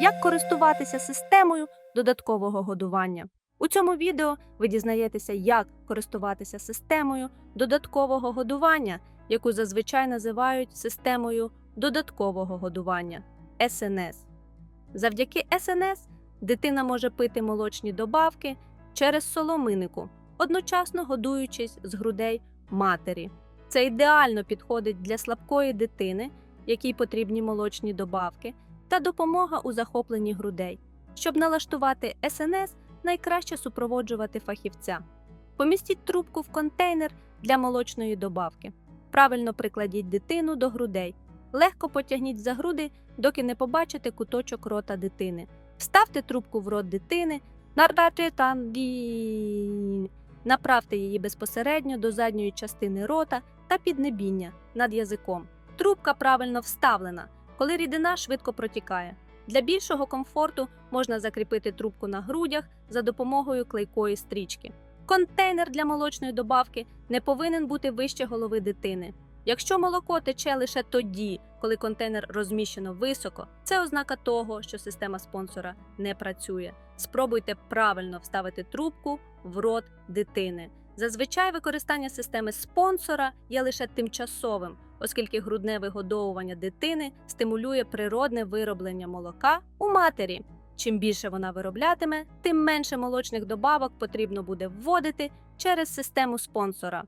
як користуватися системою додаткового годування. У цьому відео ви дізнаєтеся, як користуватися системою додаткового годування, яку зазвичай називають системою додаткового годування СНС. Завдяки СНС дитина може пити молочні добавки через соломинику, одночасно годуючись з грудей матері. Це ідеально підходить для слабкої дитини, якій потрібні молочні добавки, та допомога у захопленні грудей. Щоб налаштувати СНС, найкраще супроводжувати фахівця. Помістіть трубку в контейнер для молочної добавки. Правильно прикладіть дитину до грудей. Легко потягніть за груди, доки не побачите куточок рота дитини. Вставте трубку в рот дитини. Направте її безпосередньо до задньої частини рота та піднебіння над язиком. Трубка правильно вставлена, коли рідина швидко протікає. Для більшого комфорту можна закріпити трубку на грудях за допомогою клейкої стрічки. Контейнер для молочної добавки не повинен бути вище голови дитини. Якщо молоко тече лише тоді, коли контейнер розміщено високо, це ознака того, що система спонсора не працює. Спробуйте правильно вставити трубку в рот дитини. Зазвичай використання системи спонсора є лише тимчасовим, оскільки грудне вигодовування дитини стимулює природне вироблення молока у матері. Чим більше вона вироблятиме, тим менше молочних добавок потрібно буде вводити через систему спонсора.